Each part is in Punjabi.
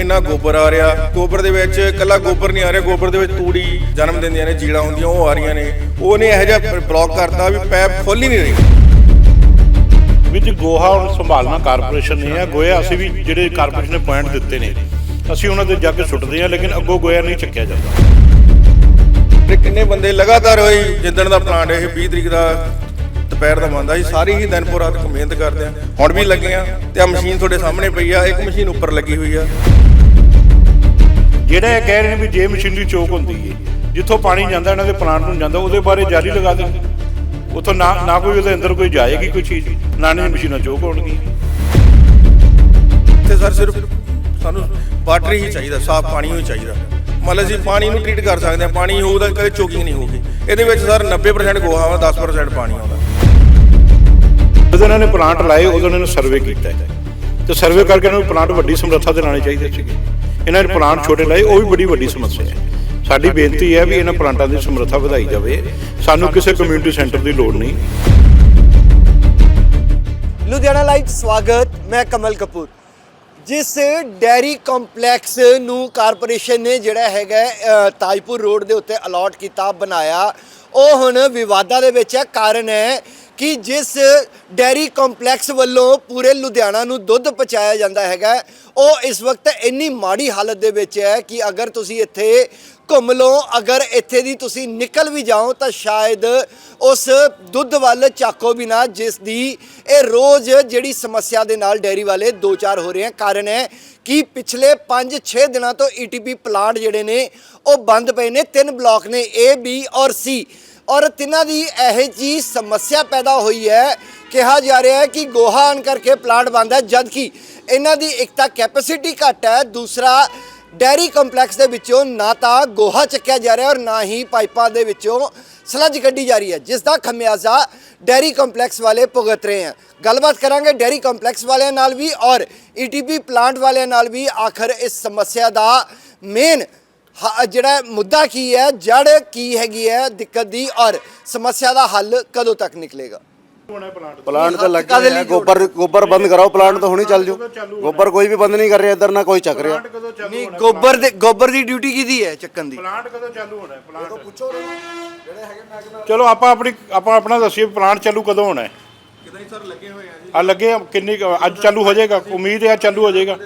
ਇੰਨਾ ਗੋਬਰ ਆ ਰਿਹਾ। ਗੋਬਰ ਦੇ ਵਿੱਚ ਇਕੱਲਾ ਗੋਬਰ ਨਹੀਂ ਆ ਰਿਹਾ। ਗੋਬਰ ਦੇ ਵਿੱਚ ਤੂੜੀ ਜਨਮ ਦਿੰਦੀਆਂ ਨੇ ਜੀੜਾ ਹੁੰਦੀਆਂ ਉਹ ਆ ਰਹੀਆਂ ਨੇ। ਉਹਨੇ ਇਹੋ ਜਿਹਾ ਬਲੌਕ ਕਰਤਾ ਵੀ ਪੈਪ ਖੁੱਲ ਹੀ ਨਹੀਂ ਰਹੀ। ਵਿੱਚ ਗੋਹਾ ਹੁਣ ਸੰਭਾਲਣਾ ਕਾਰਪੋਰੇਸ਼ਨ ਨੇ ਆ। ਗੋਇਆ ਅਸੀਂ ਵੀ ਜਿਹੜੇ ਕਾਰਪੋਰੇਸ਼ਨ ਨੇ ਪੁਆਇੰਟ ਦਿੱਤੇ ਨੇ। ਅਸੀਂ ਉਹਨਾਂ ਤੇ ਜਾ ਕੇ ਸੁੱਟਦੇ ਆ ਲੇਕਿਨ ਅੱਗੋਂ ਗੋਇਆ ਨਹੀਂ ਚੱਕਿਆ ਜਾਂਦਾ। ਤੇ ਕਿੰਨੇ ਬੰਦੇ ਲਗਾਤਾਰ ਹੋਈ ਜਿੱਦਣ ਦਾ ਪਲਾਂਟ ਇਹ 20 ਤਰੀਕ ਦਾ ਦੁਪਹਿਰ ਦਾ ਬੰਦਾ ਸੀ ਸਾਰੀ ਹੀ ਦਿਨ ਪੂਰਾ ਰਾਤ ਮਿਹਨਤ ਕਰਦੇ ਆ। ਹੁਣ ਵੀ ਲੱਗੇ ਆ ਤੇ ਆ ਮਸ਼ੀਨ ਤੁਹਾਡੇ ਸਾਹਮਣੇ ਪਈ ਆ ਇੱਕ ਮਸ਼ੀਨ ਉੱਪਰ ਲੱਗੀ ਹੋਈ ਆ। ਜਿਹੜਾ ਇਹ ਕਹਿ ਰਹੇ ਨੇ ਵੀ ਜੇ ਮਸ਼ੀਨਰੀ ਚੋਕ ਹੁੰਦੀ ਏ ਜਿੱਥੋਂ ਪਾਣੀ ਜਾਂਦਾ ਇਹਨਾਂ ਦੇ ਪਲਾਂਟ ਨੂੰ ਜਾਂਦਾ ਉਹਦੇ ਬਾਰੇ ਜਾਲੀ ਲਗਾ ਦੇਣ। ਉਥੋਂ ਨਾ ਨਾ ਕੋਈ ਉਹਦੇ ਅੰਦਰ ਕੋਈ ਜਾਏਗੀ ਕੋਈ ਚੀਜ਼ ਨਾ ਨਹੀਂ ਮਸ਼ੀਨਾਂ ਚੋਕ ਹੋਣਗੀਆਂ। ਤੇ ਸਰ ਸਿਰਫ ਸਾਨੂੰ ਵਾਟਰ ਹੀ ਚਾਹੀਦਾ ਸਾਫ਼ ਪਾਣੀ ਹੀ ਚਾਹੀਦਾ। ਮਤਲਬ ਅਸੀਂ ਪਾਣੀ ਨੂੰ ਟ੍ਰੀਟ ਕਰ ਸਕਦੇ ਹਾਂ ਪਾਣੀ ਹੋਊਗਾ ਕਦੇ ਚੋਕਿੰਗ ਨਹੀਂ ਹੋਊਗੀ। ਇਹਦੇ ਵਿੱਚ ਸਰ 90% ਗੋਹਾ ਵਾ 10% ਪਾਣੀ ਆਉਂਦਾ। ਜਦੋਂ ਇਹਨਾਂ ਨੇ ਪਲਾਂਟ ਲਾਏ ਉਦੋਂ ਇਹਨਾਂ ਨੇ ਸਰਵੇ ਕੀਤਾ। ਹੈ। ਤੇ ਸਰਵੇ ਕਰਕੇ ਇਹਨਾਂ ਨੂੰ ਪਲਾਂਟ ਵੱਡੀ ਸਮਰੱਥਾ ਦੇ ਲਾਣੇ ਚਾਹੀਦੇ ਸੀਗੇ। ਇਹਨਾਂ ਨੇ ਪਲਾਂਟ ਛੋਟੇ ਲਾਏ, ਉਹ ਵੀ ਬੜੀ ਵੱਡੀ ਸਮੱਸਿਆ ਹੈ। ਸਾਡੀ ਬੇਨਤੀ ਹੈ ਵੀ ਇਹਨਾਂ ਪਲਾਂਟਾਂ ਦੀ ਸਮਰੱਥਾ ਵਧਾਈ ਜਾਵੇ। ਸਾਨੂੰ ਕਿਸੇ ਕਮਿਊਨਿਟੀ ਸੈਂਟਰ ਦੀ ਲੋੜ ਨਹੀਂ। ਲੁਧਿਆਣਾ ਲਾਈਵ ਸਵਾਗਤ, ਮੈਂ ਕਮਲ ਕਪੂਰ। ਜਿਸ ਡੈਰੀ ਕੰਪਲੈਕਸ ਨੂੰ ਕਾਰਪੋਰੇਸ਼ਨ ਨੇ ਜਿਹੜਾ ਹੈਗਾ ਤਾਜਪੁਰ ਰੋਡ ਦੇ ਉੱਤੇ ਅਲਾਟ ਕੀਤਾ, ਬਣਾਇਆ, ਉਹ ਹੁਣ ਵਿਵਾਦਾਂ ਦੇ ਵਿੱਚ ਹੈ। ਕਾਰਨ ਹੈ ਕਿ ਜਿਸ ਡੈਰੀ ਕੰਪਲੈਕਸ ਵੱਲੋਂ ਪੂਰੇ ਲੁਧਿਆਣਾ ਨੂੰ ਦੁੱਧ ਪਹੁੰਚਾਇਆ ਜਾਂਦਾ ਹੈਗਾ, ਉਹ ਇਸ ਵਕਤ ਇੰਨੀ ਮਾੜੀ ਹਾਲਤ ਦੇ ਵਿੱਚ ਹੈ ਕਿ ਅਗਰ ਤੁਸੀਂ ਇੱਥੇ ਘੁੰਮ ਲਓ, ਅਗਰ ਇੱਥੇ ਦੀ ਤੁਸੀਂ ਨਿਕਲ ਵੀ ਜਾਓ, ਤਾਂ ਸ਼ਾਇਦ ਉਸ ਦੁੱਧ ਵੱਲ ਚਾਕੋ ਵੀ ਨਾ, ਜਿਸ ਦੀ ਇਹ ਰੋਜ਼ ਜਿਹੜੀ ਸਮੱਸਿਆ ਦੇ ਨਾਲ ਡੈਰੀ ਵਾਲੇ ਦੋ ਚਾਰ ਹੋ ਰਹੇ ਹਨ ਕਾਰਨ ਹੈ ਕਿ ਪਿਛਲੇ 5-6 ਦਿਨਾਂ ਤੋਂ ਈਟੀਪੀ ਪਲਾਂਟ ਜਿਹੜੇ ਨੇ, ਉਹ ਬੰਦ ਪਏ ਨੇ। ਤਿੰਨ ਬਲਾਕ ਨੇ ਏ ਬੀ ਔਰ ਸੀ ਔਰ ਤਿੰਨਾਂ ਦੀ ਇਹ ਜੀ ਸਮੱਸਿਆ ਪੈਦਾ ਹੋਈ ਹੈ। ਕਿਹਾ ਜਾ ਰਿਹਾ ਹੈ ਕਿ ਗੋਹਾ ਆਣ ਕਰਕੇ ਪਲਾਂਟ ਬੰਦ ਹੈ ਜਦ ਕਿ ਇਹਨਾਂ ਦੀ ਇੱਕ ਤਾਂ ਕੈਪੈਸਿਟੀ ਘੱਟ ਹੈ, ਦੂਸਰਾ ਡੈਰੀ ਕੰਪਲੈਕਸ ਦੇ ਵਿੱਚੋਂ ਨਾ ਤਾਂ ਗੋਹਾ ਚੱਕਿਆ ਜਾ ਰਿਹਾ ਔਰ ਨਾ ਹੀ ਪਾਈਪਾਂ ਦੇ ਵਿੱਚੋਂ ਸਲੱਜ ਕੱਢੀ ਜਾ ਰਹੀ ਹੈ, ਜਿਸ ਦਾ ਖਮਿਆਜ਼ਾ ਡੈਰੀ ਕੰਪਲੈਕਸ ਵਾਲੇ ਭੁਗਤ ਰਹੇ ਹਨ ਗੱਲਬਾਤ ਕਰਾਂਗੇ ਡੈਰੀ ਕੰਪਲੈਕਸ ਵਾਲਿਆਂ ਨਾਲ ਵੀ ਔਰ ਈਟੀਪੀ ਪਲਾਂਟ ਵਾਲਿਆਂ ਨਾਲ ਵੀ ਆਖਰ ਇਸ ਸਮੱਸਿਆ ਦਾ ਮੇਨ ਜਿਹੜਾ ਮੁੱਦਾ ਕੀ ਹੈ ਜੜ ਕੀ ਹੈਗੀ ਹੈ ਦਿੱਕਤ ਦੀ ਔਰ ਸਮੱਸਿਆ ਦਾ ਹੱਲ ਕਦੋਂ ਤੱਕ ਨਿਕਲੇਗਾ? ਪਲਾਂਟ ਤਾਂ ਲੱਗੇ ਕਾਹਦੇ ਲਈ ਗੋਬਰ ਗੋਬਰ ਬੰਦ ਕਰਾਓ ਪਲਾਂਟ ਤਾਂ ਹੁਣੀ ਚੱਲ ਜਾਓ। ਗੋਬਰ ਕੋਈ ਵੀ ਬੰਦ ਨਹੀਂ ਕਰ ਰਿਹਾ ਇੱਧਰ ਨਾ ਕੋਈ ਚੱਕ ਰਿਹਾ। ਨਹੀਂ ਗੋਬਰ ਦੇ ਗੋਬਰ ਦੀ ਡਿਊਟੀ ਕਿਹਦੀ ਹੈ ਚੱਕਣ ਦੀ? ਪਲਾਂਟ ਕਦੋਂ ਚਾਲੂ ਹੋਣਾ? ਹੈ ਪਲਾਂਟ ਪੁੱਛੋ ਚਲੋ ਆਪਾਂ ਆਪਣੀ ਆਪਾਂ ਆਪਣਾ ਦੱਸੀਏ ਪਲਾਂਟ ਚਾਲੂ ਕਦੋਂ ਹੋਣਾ ਹੈ? ਕਿਦਾਂ ਸਰ ਲੱਗੇ ਹੋਏ ਆ ਜੀ? ਆ ਲੱਗੇ ਆ, ਕਿੰਨੀ ਕੁ- ਅੱਜ ਚਾਲੂ ਹੋ ਜਾਏਗਾ ਉਮੀਦ ਹੈ ਚਾਲੂ ਹੋ ਜਾਏਗਾ।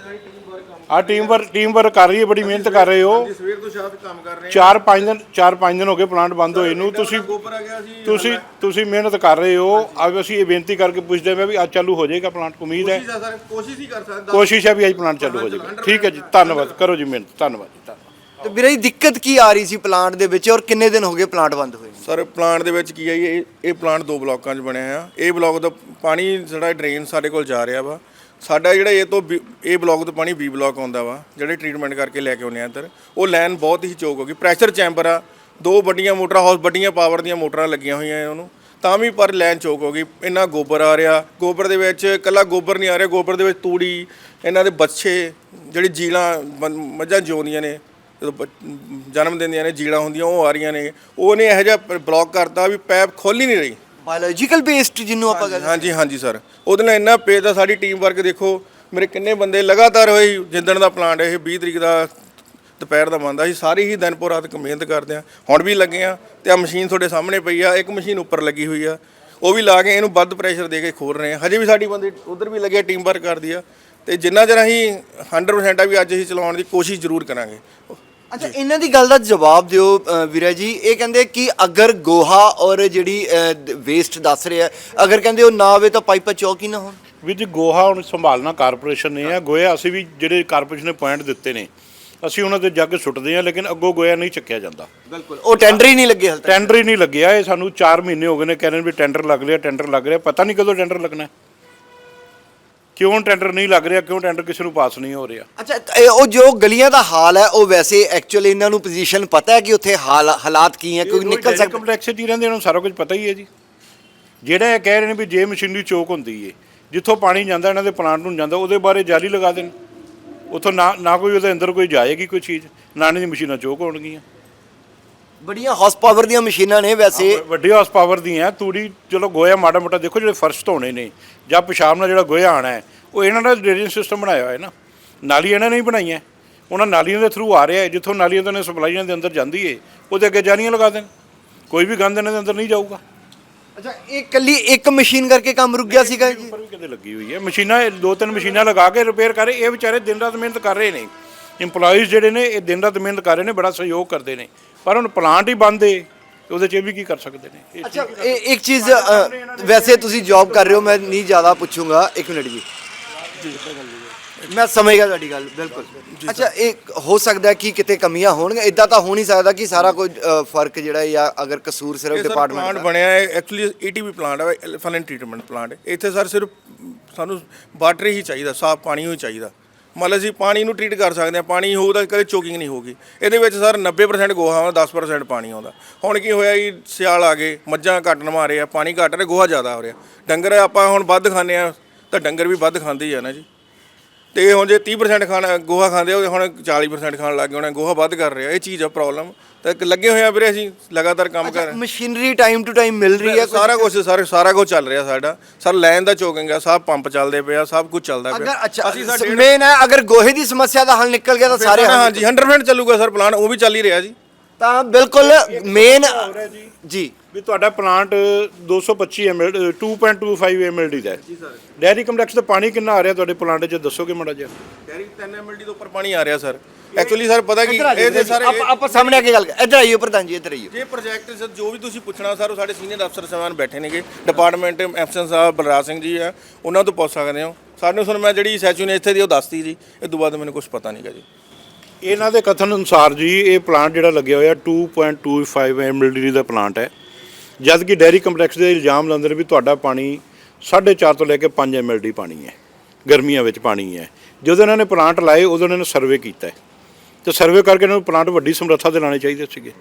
ਆ ਟੀਮ ਵਰਕ ਟੀਮ ਵਰਕ ਕਰ ਰਹੀ ਹੈ ਬੜੀ ਮਿਹਨਤ ਕਰ ਰਹੇ ਹੋ। ਸਵੇਰ ਤੋਂ ਸ਼ਾਮ ਤੱਕ ਕੰਮ ਕਰ ਰਹੇ ਚਾਰ ਪੰਜ ਦਿਨ ਚਾਰ ਪੰਜ ਦਿਨ ਹੋ ਗਏ ਪਲਾਂਟ ਬੰਦ ਹੋਏ ਨੂੰ। ਤੁਸੀਂ ਗੋਬਰ ਆ ਗਿਆ ਸੀ ਤੁਸੀਂ ਤੁਸੀਂ ਮਿਹਨਤ ਕਰ ਰਹੇ ਹੋ। ਅੱਜ ਅਸੀਂ ਇਹ ਬੇਨਤੀ ਕਰਕੇ ਪੁੱਛਦੇ ਹਾਂ ਵੀ ਅੱਜ ਚਾਲੂ ਹੋ ਜਾਏਗਾ ਪਲਾਂਟ ਉਮੀਦ ਹੈ। ਕੋਸ਼ਿਸ਼ ਆ ਸਰ ਕੋਸ਼ਿਸ਼ ਹੀ ਕਰ ਸਕਦਾ ਕੋਸ਼ਿਸ਼ ਹੈ ਵੀ ਅੱਜ ਪਲਾਂਟ ਚਾਲੂ ਹੋ ਜਾਏਗਾ ਠੀਕ ਹੈ ਜੀ ਧੰਨਵਾਦ ਕਰੋ ਜੀ ਮਿਹਨਤ ਧੰਨਵਾਦ ਜੀ ਧੰਨਵਾਦ। ਤੇ ਵੀਰੇ ਜੀ ਦਿੱਕਤ ਕੀ ਆ ਰਹੀ ਸੀ ਪਲਾਂਟ ਦੇ ਵਿੱਚ ਔਰ ਕਿੰਨੇ ਦਿਨ ਹੋ ਗਏ ਪਲਾਂਟ ਬੰਦ ਹੋਏ ਸਰ ਪਲਾਂਟ ਦੇ ਵਿੱਚ ਕੀ ਹੈ ਜੀ, ਇਹ ਇਹ ਪਲਾਂਟ ਦੋ ਬਲਾਕਾਂ 'ਚ ਬਣਿਆ ਆ। ਇਹ ਬਲਾਕ ਦਾ ਪਾਣੀ ਜਿਹੜਾ ਡਰੇਨ ਸਾਡੇ ਕੋਲ ਜਾ ਰਿਹਾ ਵਾ। ਸਾਡਾ ਜਿਹੜਾ ਇਹ ਤੋਂ ਬੀ- ਇਹ ਬਲਾਕ ਤੋਂ ਪਾਣੀ ਬੀ ਬਲਾਕ ਆਉਂਦਾ ਵਾ, ਜਿਹੜੇ ਟ੍ਰੀਟਮੈਂਟ ਕਰਕੇ ਲੈ ਕੇ ਆਉਂਦੇ ਆ ਇੱਧਰ, ਉਹ ਲਾਈਨ ਬਹੁਤ ਹੀ ਚੋਕ ਹੋ ਗਈ। ਪ੍ਰੈਸ਼ਰ ਚੈਂਬਰ ਆ, ਦੋ ਵੱਡੀਆਂ ਮੋਟਰਾਂ, ਹਾਊਸ ਵੱਡੀਆਂ ਪਾਵਰ ਦੀਆਂ ਮੋਟਰਾਂ ਲੱਗੀਆਂ ਹੋਈਆਂ ਉਹਨੂੰ, ਤਾਂ ਵੀ ਪਰ ਲਾਈਨ ਚੋਕ ਹੋ ਗਈ। ਇੰਨਾ ਗੋਬਰ ਆ ਰਿਹਾ, ਗੋਬਰ ਦੇ ਵਿੱਚ ਇਕੱਲਾ ਗੋਬਰ ਨਹੀਂ ਆ ਰਿਹਾ, ਗੋਬਰ ਦੇ ਵਿੱਚ ਤੂੜੀ, ਇਹਨਾਂ ਦੇ ਬੱਚੇ ਜਿਹੜੀ ਜੀਲਾਂ ਬੰ- ਮੱਝਾਂ ਜਿਉਂਦੀਆਂ ਨੇ, ਜਦੋਂ ਜਨਮ ਦਿੰਦੀਆਂ ਨੇ, ਜੀਲਾਂ ਹੁੰਦੀਆਂ, ਉਹ ਆ ਰਹੀਆਂ ਨੇ। ਉਹਨੇ ਇਹੋ ਜਿਹਾ ਬਲੌਕ ਕਰਤਾ ਵੀ ਪੈਪ ਖੁੱਲ ਹੀ ਨਹੀਂ ਰਹੀ। ਬਾਇਓਲੋਜੀਕਲ ਬੇਸਡ ਜਿਹਨੂੰ ਆਪਾਂ ਕਹਿੰਦੇ ਹਾਂਜੀ ਹਾਂਜੀ ਸਰ ਉਹਦੇ ਨਾਲ ਇੰਨਾ ਪੇਜ ਦਾ ਸਾਡੀ ਟੀਮ ਵਰਕ ਦੇਖੋ ਮੇਰੇ ਕਿੰਨੇ ਬੰਦੇ ਲਗਾਤਾਰ ਹੋਈ ਜਿੱਦਣ ਦਾ ਪਲਾਂਟ ਇਹ 20 ਤਰੀਕ ਦਾ ਦੁਪਹਿਰ ਦਾ ਬੰਦਾ ਸੀ ਸਾਰੀ ਹੀ ਦਿਨ ਪੂਰਾ ਰਾਤ ਮਿਹਨਤ ਕਰਦੇ ਆ। ਹੁਣ ਵੀ ਲੱਗੇ ਆ ਤੇ ਆ ਮਸ਼ੀਨ ਤੁਹਾਡੇ ਸਾਹਮਣੇ ਪਈ ਆ ਇੱਕ ਮਸ਼ੀਨ ਉੱਪਰ ਲੱਗੀ ਹੋਈ ਆ। ਉਹ ਵੀ ਲਾ ਕੇ ਇਹਨੂੰ ਵੱਧ ਪ੍ਰੈਸ਼ਰ ਦੇ ਕੇ ਖੋਲ ਰਹੇ ਆ। ਹਜੇ ਵੀ ਸਾਡੀ ਬੰਦੇ ਉਧਰ ਵੀ ਲੱਗੇ ਟੀਮ ਵਰਕ ਕਰਦੀ ਆ। ਤੇ ਜਿੰਨਾ ਚਿਰ ਅਸੀਂ 100% ਆ ਵੀ ਅੱਜ ਅਸੀਂ ਚਲਾਉਣ ਦੀ ਕੋਸ਼ਿਸ਼ ਜ਼ਰੂਰ ਕਰਾਂਗੇ। ਅੱਛਾ ਇਹਨਾਂ ਦੀ ਗੱਲ ਦਾ ਜਵਾਬ ਦਿਓ ਵੀਰਾ ਜੀ। ਇਹ ਕਹਿੰਦੇ ਕਿ ਅਗਰ ਗੋਹਾ ਔਰ ਜਿਹੜੀ ਵੇਸਟ ਦੱਸ ਰਿਹਾ ਅਗਰ ਕਹਿੰਦੇ ਉਹ ਨਾ ਆਵੇ ਤਾਂ ਪਾਈਪਾਂ ਚੌਕ ਹੀ ਨਾ ਹੋਣ। ਵੀ ਜੀ ਗੋਹਾ ਹੁਣ ਸੰਭਾਲਣਾ ਕਾਰਪੋਰੇਸ਼ਨ ਨੇ ਆ ਗੋਇਆ ਅਸੀਂ ਵੀ ਜਿਹੜੇ ਕਾਰਪੋਰੇਸ਼ਨ ਨੇ ਪੁਆਇੰਟ ਦਿੱਤੇ ਨੇ ਅਸੀਂ ਉਹਨਾਂ ਤੇ ਜਾ ਕੇ ਸੁੱਟਦੇ ਆ ਲੇਕਿਨ ਅੱਗੋਂ ਗੋਇਆ ਨਹੀਂ ਚੱਕਿਆ ਜਾਂਦਾ। ਬਿਲਕੁਲ। ਉਹ ਟੈਂਡਰ ਹੀ ਨਹੀਂ ਲੱਗੇ ਹਾਲ ਟੈਂਡਰ ਹੀ ਨਹੀਂ ਲੱਗਿਆ ਇਹ ਸਾਨੂੰ 4 ਮਹੀਨੇ ਹੋ ਗਏ ਨੇ ਕਹਿੰਦੇ ਵੀ ਟੈਂਡਰ ਲੱਗ ਰਿਹਾ ਟੈਂਡਰ ਲੱਗ ਰਿਹਾ ਪਤਾ ਨਹੀਂ ਕਦੋਂ ਟੈਂਡਰ ਲੱਗਣਾ। ਹੈ। ਕਿਉਂ ਟੈਂਡਰ ਨਹੀਂ ਲੱਗ ਰਿਹਾ ਕਿਉਂ ਟੈਂਡਰ ਕਿਸੇ ਨੂੰ ਪਾਸ ਨਹੀਂ ਹੋ ਰਿਹਾ? ਅੱਛਾ ਇਹ ਉਹ ਜੋ ਗਲੀਆਂ ਦਾ ਹਾਲ ਹੈ ਉਹ ਵੈਸੇ ਐਕਚੁਅਲੀ ਇਹਨਾਂ ਨੂੰ ਪੋਜੀਸ਼ਨ ਪਤਾ ਹੈ ਕਿ ਉੱਥੇ ਹਾਲ ਹਾਲਾਤ ਕੀ ਹੈ? ਕੋਈ ਨਿਕਲ ਸਕਦਾ ਕੰਪਲੈਕਸ 'ਚ ਹੀ ਰਹਿੰਦੇ ਇਹਨਾਂ ਨੂੰ ਸਾਰਾ ਕੁਝ ਪਤਾ ਹੀ ਹੈ ਜੀ। ਜਿਹੜਾ ਇਹ ਕਹਿ ਰਹੇ ਨੇ ਵੀ ਜੇ ਮਸ਼ੀਨਰੀ ਚੋਕ ਹੁੰਦੀ ਏ ਜਿੱਥੋਂ ਪਾਣੀ ਜਾਂਦਾ ਇਹਨਾਂ ਦੇ ਪਲਾਂਟ ਨੂੰ ਜਾਂਦਾ ਉਹਦੇ ਬਾਰੇ ਜਾਲੀ ਲਗਾ ਦੇਣ। ਉਥੋਂ ਨਾ ਨਾ ਕੋਈ ਉਹਦੇ ਅੰਦਰ ਕੋਈ ਜਾਏਗੀ ਕੋਈ ਚੀਜ਼ ਨਾ ਇਹਨਾਂ ਦੀ ਮਸ਼ੀਨਾਂ ਚੋਕ ਹੋਣਗੀਆਂ। ਬੜੀਆਂ ਹਾਰਸ ਪਾਵਰ ਦੀਆਂ ਮਸ਼ੀਨਾਂ ਨੇ ਵੈਸੇ। ਵੱਡੀ ਹਾਰਸ ਪਾਵਰ ਦੀਆਂ ਤੂੜੀ ਚਲੋ ਗੋਇਆ ਮਾੜਾ ਮੋਟਾ ਦੇਖੋ ਜਿਹੜੇ ਫਰਸ਼ ਧੋਣੇ ਨੇ ਜਾਂ ਪਿਸ਼ਾਬ ਨਾਲ ਜਿਹੜਾ ਗੋਇਆ ਆਣਾ ਹੈ ਉਹ ਇਹਨਾਂ ਦਾ ਡਰੇਨੇਜ ਸਿਸਟਮ ਬਣਾਇਆ ਹੋਇਆ ਹੈ ਨਾ। ਨਾਲੀ ਇਹਨਾਂ ਨੇ ਹੀ ਬਣਾਈਆਂ। ਉਹਨਾਂ ਨਾਲੀਆਂ ਦੇ ਥਰੂ ਆ ਰਿਹਾ ਹੈ ਜਿੱਥੋਂ ਨਾਲੀਆਂ ਤੋਂ ਨੇ ਸਪਲਾਈਆਂ ਦੇ ਅੰਦਰ ਜਾਂਦੀ ਹੈ ਉਹਦੇ ਅੱਗੇ ਜਾਲੀਆਂ ਲਗਾ ਦੇਣ। ਕੋਈ ਵੀ ਗੰਦ ਇਹਨਾਂ ਦੇ ਅੰਦਰ ਨਹੀਂ ਜਾਊਗਾ। ਅੱਛਾ ਇਹ ਕੱਲੀ ਇੱਕ ਮਸ਼ੀਨ ਕਰਕੇ ਕੰਮ ਰੁਕ ਗਿਆ ਸੀਗਾ ਜੀ? ਉੱਪਰ ਵੀ ਕਿਤੇ ਲੱਗੀ ਹੋਈ ਹੈ। ਮਸ਼ੀਨਾਂ ਦੋ ਤਿੰਨ ਮਸ਼ੀਨਾਂ ਲਗਾ ਕੇ ਰਿਪੇਅਰ ਕਰ ਰਹੇ ਇਹ ਵਿਚਾਰੇ ਦਿਨ ਰਾਤ ਮਿਹਨਤ ਕਰ ਰਹੇ ਨੇ। EMPLOYEES ਜਿਹੜੇ ਨੇ ਇਹ ਦਿਨ ਰਾਤ ਮਿਹਨਤ ਕਰ ਰਹੇ ਨੇ ਬੜਾ ਸਹਿਯੋਗ ਕਰਦੇ ਨੇ। ਪਰ ਹੁਣ ਪਲਾਂਟ ਹੀ ਬੰਦ ਏ ਤੇ ਉਹਦੇ 'ਚ ਇਹ ਵੀ ਕੀ ਕਰ ਸਕਦੇ ਨੇ? ਇਹ ਅੱਛਾ ਇਹ ਇੱਕ ਚੀਜ਼ ਅ, ਵੈਸੇ ਤੁਸੀਂ ਜੌਬ ਕਰ ਰਹੇ ਹੋ ਮੈਂ ਨਹੀਂ ਜ਼ਿਆਦਾ ਪੁੱਛੂੰਗਾ ਇੱਕ ਮਿੰਟ ਜੀ। ਮੈਂ ਸਮਝਗਾ ਤੁਹਾਡੀ ਗੱਲ ਬਿਲਕੁਲ। ਅੱਛਾ ਇਹ ਹੋ ਸਕਦਾ ਹੈ ਕਿ ਕਿਤੇ ਕਮੀਆਂ ਹੋਣਗੀਆਂ ਇਦਾਂ ਤਾਂ ਹੋ ਨਹੀਂ ਸਕਦਾ ਕਿ ਸਾਰਾ ਅ, ਫ਼ਰਕ ਜਿਹੜਾ ਹੈ ਜਾਂ ਅਗਰ ਕਸੂਰ ਸਿਰਫ ਪਲਾਂਟ ਡਿਪਾਰਟਮੈਂਟ ਦਾ। ਬਣਿਆ ਹੈ ਐਕਚੁਅਲੀ ਈਟੀਵੀ ਪਲਾਂਟ ਹੈ ਐਲੀਫੈਂਟ ਟ੍ਰੀਟਮੈਂਟ ਪਲਾਂਟ ਇੱਥੇ ਸਰ ਸਿਰਫ ਸਾਨੂੰ ਵਾਟਰ ਹੀ ਚਾਹੀਦਾ ਸਾਫ਼ ਪਾਣੀ ਹੀ ਚਾਹੀਦਾ। ਮੰਨ ਲਓ ਅਸੀਂ ਪਾਣੀ ਨੂੰ ਟ੍ਰੀਟ ਕਰ ਸਕਦੇ ਹਾਂ, ਪਾਣੀ ਹੋਊ ਤਾਂ ਕਦੇ ਚੋਕਿੰਗ ਨਹੀਂ ਹੋਊਗੀ। ਇਹਦੇ ਵਿੱਚ ਸਰ 90% ਗੋਹਾ ਆਉਂਦਾ 10% ਪਾਣੀ ਆਉਂਦਾ। ਹੁਣ ਕੀ ਹੋਇਆ ਜੀ, ਸਿਆਲ ਆ ਗਏ, ਮੱਝਾਂ ਘੱਟ ਨਮਾ ਰਹੇ ਆ, ਪਾਣੀ ਘੱਟ ਰਿਹਾ, ਗੋਹਾ ਜ਼ਿਆਦਾ ਹੋ ਰਿਹਾ। ਡੰਗਰ ਆਪਾਂ ਹੁਣ ਵੱਧ ਖਾਂਦੇ ਆ ਤਾਂ ਡੰਗਰ ਵੀ ਵੱਧ ਖਾਂਦੇ ਹੀ ਆ ਨਾ ਜੀ। ਤੇ ਹੁਣ ਜੇ 30% ਖਾਣਾ ਗੋਹਾ ਖਾਂਦੇ ਹੋ ਹੁਣ 40% ਖਾਣ ਲੱਗ ਗਏ ਹੁਣ ਗੋਹਾ ਵੱਧ ਕਰ ਰਿਹਾ ਇਹ ਚੀਜ਼ ਆ ਪ੍ਰੋਬਲਮ ਤਾਂ ਲੱਗੇ ਹੋਏ ਆ ਵੀਰੇ ਅਸੀਂ ਲਗਾਤਾਰ ਕੰਮ ਕਰ ਰਹੇ। ਹਾਂ। ਮਸ਼ੀਨਰੀ ਟਾਈਮ ਟੂ ਟਾਈਮ ਮਿਲ ਰਹੀ ਹੈ ਸਾਰਾ ਕੁਝ ਸਰ ਸਾਰਾ ਕੁਝ ਚੱਲ ਰਿਹਾ ਸਾਡਾ। ਸਰ ਲਾਈਨ ਦਾ ਚੋਕਿੰਗ ਆ ਸਭ ਪੰਪ ਚੱਲਦੇ ਪਏ ਆ ਸਭ ਕੁਝ ਚੱਲਦਾ ਪਿਆ। ਅਸੀਂ ਸਾਡੇ ਮੇਨ ਹੈ ਅਗਰ ਗੋਹੇ ਦੀ ਸਮੱਸਿਆ ਦਾ ਹੱਲ ਨਿਕਲ ਗਿਆ ਤਾਂ ਸਾਰੇ ਹਾਂਜੀ 100% ਚੱਲੂਗਾ ਸਰ ਪਲਾਨ ਉਹ ਵੀ ਚੱਲ ਹੀ ਰਿਹਾ ਜੀ। ਤਾਂ ਬਿਲਕੁਲ ਮੇਨ ਜੀ। ਵੀ ਤੁਹਾਡਾ ਪਲਾਂਟ 225 ml 2.25 mld ਦਾ ਹੈ। ਜੀ ਸਰ। ਡੈਰੀ ਕੰਪਲੈਕਸ ਦਾ ਪਾਣੀ ਕਿੰਨਾ ਆ ਰਿਹਾ ਤੁਹਾਡੇ ਪਲਾਂਟ 'ਚ ਦੱਸੋਗੇ ਮਾੜਾ ਜਿਹਾ? ਡੈਰੀ 3 ਐਮਐਲਡੀ ਤੋਂ ਉੱਪਰ ਪਾਣੀ ਆ ਰਿਹਾ ਸਰ। ਐਕਚੁਅਲੀ ਸਰ ਪਤਾ ਕੀ ਇਹ ਜੇ ਸਾਰੇ ਆਪਾਂ ਆਪਾਂ ਸਾਹਮਣੇ ਆ ਕੇ ਗੱਲ ਕਰ- ਇੱਧਰ ਆਈਓ ਪ੍ਰਧਾਨ ਜੀ ਇੱਧਰ ਆਈਓ। ਜੇ ਪ੍ਰੋਜੈਕਟ ਸਰ ਜੋ ਵੀ ਤੁਸੀਂ ਪੁੱਛਣਾ ਸਰ ਉਹ ਸਾਡੇ ਸੀਨੀਅਰ ਅਫਸਰ ਸਾਹਿਬਾਨ ਬੈਠੇ ਨੇਗੇ। ਡਿਪਾਰਟਮੈਂਟ ਐਫਸਨ ਸਾਹਿਬ ਬਲਰਾਜ ਸਿੰਘ ਜੀ ਆ ਉਹਨਾਂ ਤੋਂ ਪੁੱਛ ਸਕਦੇ ਹੋ। ਸਾਨੂੰ ਸੁਣ ਮੈਂ ਜਿਹੜੀ ਸੈਚੂ ਨੇ ਇੱਥੇ ਦੀ ਉਹ ਦੱਸਤੀ ਜੀ। ਇਹ ਤੋਂ ਬਾਅਦ ਮੈਨੂੰ ਕੁਝ ਪਤਾ ਨਹੀਂਗਾ ਜੀ। ਇਹਨਾਂ ਦੇ ਕਥਨ ਅਨੁਸਾਰ ਜੀ ਇਹ ਪਲਾਂਟ ਜਿਹੜਾ ਲੱਗਿਆ ਹੋਇਆ 2.25 mld ਦਾ ਪਲਾਂਟ ਹੈ। ਜਦ ਕਿ ਡੈਰੀ ਕੰਪਲੈਕਸ ਦੇ ਇਲਜ਼ਾਮ ਲਾਉਂਦੇ ਨੇ ਵੀ ਤੁਹਾਡਾ ਪਾਣੀ 4.5 ਤੋਂ ਲੈ ਕੇ 5 mld ਪਾਣੀ ਹੈ। ਗਰਮੀਆਂ ਵਿੱਚ ਪਾਣੀ ਹੈ। ਜਦੋਂ ਇਹਨਾਂ ਨੇ ਪਲਾਂਟ ਲਾਏ, ਉਦੋਂ ਇਹਨਾਂ ਨੇ ਸਰਵੇ ਕੀਤਾ ਹੈ। ਤੇ ਸਰਵੇ ਕਰਕੇ ਇਹਨਾਂ ਨੂੰ ਪਲਾਂਟ ਵੱਡੀ ਸਮਰੱਥਾ ਦੇ ਲਾਣੇ ਚਾਹੀਦੇ ਸੀਗੇ।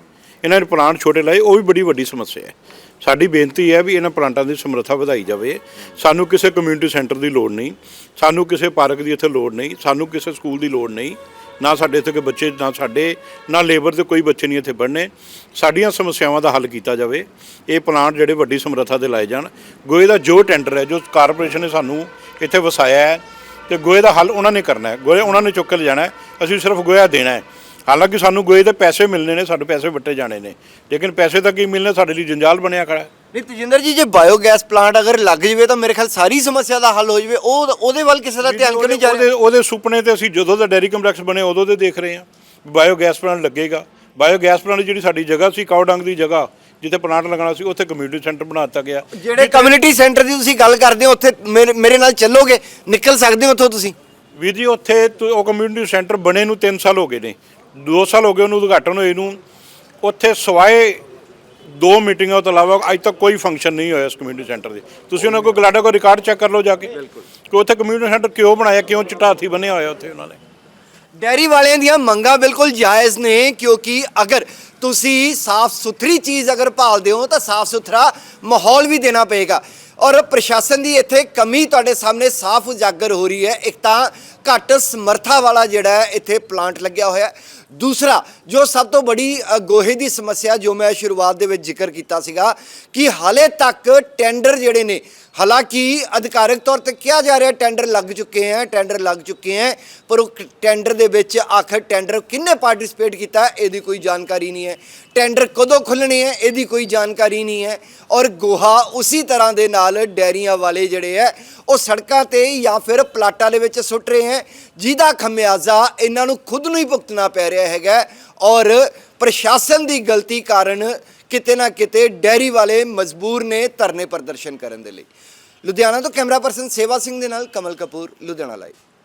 ਇਹਨਾਂ ਨੇ ਪਲਾਂਟ ਛੋਟੇ ਲਾਏ, ਉਹ ਵੀ ਬੜੀ ਵੱਡੀ ਸਮੱਸਿਆ ਹੈ। ਸਾਡੀ ਬੇਨਤੀ ਹੈ ਵੀ ਇਹਨਾਂ ਪਲਾਂਟਾਂ ਦੀ ਸਮਰੱਥਾ ਵਧਾਈ ਜਾਵੇ। ਸਾਨੂੰ ਕਿਸੇ ਕਮਿਊਨਿਟੀ ਸੈਂਟਰ ਦੀ ਲੋੜ ਨਹੀਂ। ਸਾਨੂੰ ਕਿਸੇ ਪਾਰਕ ਦੀ ਇੱਥੇ ਲੋੜ ਨਹੀਂ। ਸਾਨੂੰ ਕਿਸੇ ਸਕੂਲ ਦੀ ਲੋੜ ਨਹੀਂ। ਨਾ ਸਾਡੇ ਇੱਥੇ ਕੋਈ ਬੱਚੇ, ਨਾ ਸਾਡੇ, ਨਾ ਲੇਬਰ ਦੇ ਕੋਈ ਬੱਚੇ ਨਹੀਂ ਇੱਥੇ ਪੜ੍ਹਨੇ। ਸਾਡੀਆਂ ਸਮੱਸਿਆਵਾਂ ਦਾ ਹੱਲ ਕੀਤਾ ਜਾਵੇ। ਇਹ ਪਲਾਂਟ ਜਿਹੜੇ ਵੱਡੀ ਸਮਰੱਥਾ ਦੇ ਲਾਏ ਜਾਣ। ਗੋਏ ਦਾ ਜੋ ਟੈਂਡਰ ਹੈ, ਜੋ ਕਾਰਪੋਰੇਸ਼ਨ ਨੇ ਸਾਨੂੰ ਇੱਥੇ ਵਸਾਇਆ ਹੈ, ਤੇ ਗੋਏ ਦਾ ਹੱਲ ਉਹਨਾਂ ਨੇ ਕਰਨਾ ਹੈ। ਗੋਏ ਉਹਨਾਂ ਨੇ ਚੁੱਕ ਕੇ ਲਿਜਾਣਾ ਅਸੀਂ ਸਿਰਫ ਗੋਇਆ ਦੇਣਾ ਹੈ। ਹਾਲਾਂਕਿ ਸਾਨੂੰ ਗੋਏ ਦੇ ਪੈਸੇ ਮਿਲਣੇ ਨੇ, ਸਾਡੇ ਪੈਸੇ ਵੱਟੇ ਜਾਣੇ ਨੇ। ਲੇਕਿਨ ਪੈਸੇ ਤਾਂ ਕੀ ਮਿਲਨੇ ਸਾਡੇ ਲਈ ਜੰਜਾਲ ਬਣਿਆ ਖੜਾ ਨਹੀਂ ਤਜਿੰਦਰ ਜੀ ਜੇ ਬਾਇਓਗੈਸ ਪਲਾਂਟ ਅਗਰ ਲੱਗ ਜਵੇ ਤਾਂ ਮੇਰੇ ਖਿਆਲ ਸਾਰੀ ਸਮੱਸਿਆ ਦਾ ਹੱਲ ਹੋ ਜਵੇ। ਉਹ ਉਹਦੇ ਵੱਲ ਕਿਸੇ ਦਾ ਧਿਆਨ ਕਿਉਂ ਨਹੀਂ ਜਾ ਰਿਹਾ? ਉਹਦੇ ਸੁਪਨੇ ਤੇ ਅਸੀਂ ਜਦੋਂ ਦਾ ਡੈਰੀ ਕੰਪਲੈਕਸ ਬਣੇ ਉਦੋਂ ਦੇ ਦੇਖ ਰਹੇ ਹਾਂ ਬਾਇਓਗੈਸ ਪਲਾਂਟ ਲੱਗੇਗਾ। ਬਾਇਓਗੈਸ ਪਲਾਂਟ ਜਿਹੜੀ ਸਾਡੀ ਜਗ੍ਹਾ ਸੀ ਕਾਉਡੰਗ ਦੀ ਜਗ੍ਹਾ ਜਿੱਥੇ ਪਲਾਂਟ ਲਗਾਉਣਾ ਸੀ ਉੱਥੇ ਕਮਿਊਨਿਟੀ ਸੈਂਟਰ ਬਣਾ ਦਿੱਤਾ ਗਿਆ। ਜਿਹੜੇ ਕਮਿਊਨਿਟੀ ਸੈਂਟਰ ਦੀ ਤੁਸੀਂ ਗੱਲ ਕਰਦੇ ਹੋ ਉੱਥੇ ਮੇਰੇ ਨਾਲ ਚੱਲੋਗੇ? ਨਿਕਲ ਸਕਦੇ ਹੋ ਉੱਥੋਂ ਤੁਸੀਂ? ਵੀਰ ਜੀ ਉੱਥੇ ਉਹ ਕਮਿਊਨਿਟੀ ਸੈਂਟਰ ਬਣੇ ਨੂੰ 3 ਸਾਲ ਹੋ ਗਏ ਨੇ। 2 ਸਾਲ ਹੋ ਗਏ ਉਹਨੂੰ ਉਦਘਾਟਨ ਹੋਏ ਨੂੰ। ਉੱਥੇ ਸਵਾਏ ਦੋ ਮੀਟਿੰਗਾਂ ਤੋਂ ਇਲਾਵਾ ਅੱਜ ਤੱਕ ਕੋਈ ਫੰਕਸ਼ਨ ਨਹੀਂ ਹੋਇਆ ਇਸ ਕਮਿਊਨਿਟੀ ਸੈਂਟਰ ਦੇ। ਤੁਸੀਂ ਉਹਨਾਂ ਕੋਲ ਗਲਾਡਾ ਕੋ ਰਿਕਾਰਡ ਚੈੱਕ ਕਰ ਲਓ ਜਾ ਕੇ। ਕਿ ਉੱਥੇ ਕਮਿਊਨਿਟੀ ਸੈਂਟਰ ਕਿਉਂ ਬਣਾਇਆ ਕਿਉਂ ਚਟਾਥੀ ਬਣਿਆ ਹੋਇਆ ਉੱਥੇ ਉਹਨਾਂ ਨੇ। ਡੈਰੀ ਵਾਲਿਆਂ ਦੀਆਂ ਮੰਗਾਂ ਬਿਲਕੁਲ ਜਾਇਜ਼ ਨੇ ਕਿਉਂਕਿ ਅਗਰ ਤੁਸੀਂ ਸਾਫ਼ ਸੁਥਰੀ ਚੀਜ਼ ਅਗਰ ਭਾਲਦੇ ਹੋ ਤਾਂ ਸਾਫ਼ ਸੁਥਰਾ ਮਾਹੌਲ ਵੀ ਦੇਣਾ ਪਏਗਾ। ਔਰ ਪ੍ਰਸ਼ਾਸਨ ਦੀ ਇੱਥੇ ਕਮੀ ਤੁਹਾਡੇ ਸਾਹਮਣੇ ਸਾਫ਼ ਉਜਾਗਰ ਹੋ ਰਹੀ ਹੈ। ਇੱਕ ਤਾਂ ਘੱਟ ਸਮਰਥਾ ਵਾਲਾ ਜਿਹੜਾ ਇੱਥੇ ਪਲਾਂਟ ਲੱਗਿਆ ਹੋਇਆ ਦੂਸਰਾ, ਜੋ ਸਭ ਤੋਂ ਬੜੀ ਗੋਹੇ ਦੀ ਸਮੱਸਿਆ ਜੋ ਮੈਂ ਸ਼ੁਰੂਆਤ ਦੇ ਵਿੱਚ ਜ਼ਿਕਰ ਕੀਤਾ ਸੀਗਾ ਕਿ ਹਾਲੇ ਤੱਕ ਟੈਂਡਰ ਜਿਹੜੇ ਨੇ, ਹਾਲਾਂਕਿ ਅਧਿਕਾਰਕ ਤੌਰ ਤੇ ਕਿਹਾ ਜਾ ਰਿਹਾ ਟੈਂਡਰ ਲੱਗ ਚੁੱਕੇ ਹੈ ਟੈਂਡਰ ਲੱਗ ਚੁੱਕੇ ਹੈ, ਪਰ ਉਹ ਟੈਂਡਰ ਦੇ ਵਿੱਚ ਆਖਰ ਟੈਂਡਰ ਕਿੰਨੇ ਪਾਰਟਿਸਿਪੇਟ ਕੀਤਾ, ਇਹਦੀ ਕੋਈ ਜਾਣਕਾਰੀ ਨਹੀਂ ਹੈ। ਟੈਂਡਰ ਕਦੋਂ ਖੁੱਲਣੇ ਹੈ ਇਹਦੀ ਕੋਈ ਜਾਣਕਾਰੀ ਨਹੀਂ ਹੈ। ਔਰ ਗੋਹਾ ਉਸੇ ਤਰ੍ਹਾਂ ਦੇ ਨਾਲ ਡੈਰੀਆਂ ਵਾਲੇ ਜਿਹੜੇ ਹੈ ਉਹ ਸੜਕਾਂ ਤੇ ਜਾਂ ਫਿਰ ਪਲਾਟਾਂ ਦੇ ਵਿੱਚ ਸੁੱਟ ਰਹੇ ਹੈ। ਜਿਹਦਾ ਖਮਿਆਜ਼ਾ ਇਹਨਾਂ ਨੂੰ ਖੁਦ ਨੂੰ ਹੀ ਭੁਗਤਣਾ ਪੈ ਰਿਹਾ ਹੈਗਾ। ਔਰ ਪ੍ਰਸ਼ਾਸਨ ਦੀ ਗਲਤੀ ਕਾਰਨ ਕਿਤੇ ਨਾ ਕਿਤੇ ਡੈਰੀ ਵਾਲੇ ਮਜਬੂਰ ਨੇ ਧਰਨੇ ਪ੍ਰਦਰਸ਼ਨ ਕਰਨ ਦੇ ਲਈ। ਲੁਧਿਆਣਾ ਤੋਂ ਕੈਮਰਾ ਪਰਸਨ ਸੇਵਾ ਸਿੰਘ ਦੇ ਨਾਲ ਕਮਲ ਕਪੂਰ, ਲੁਧਿਆਣਾ ਲਾਈਵ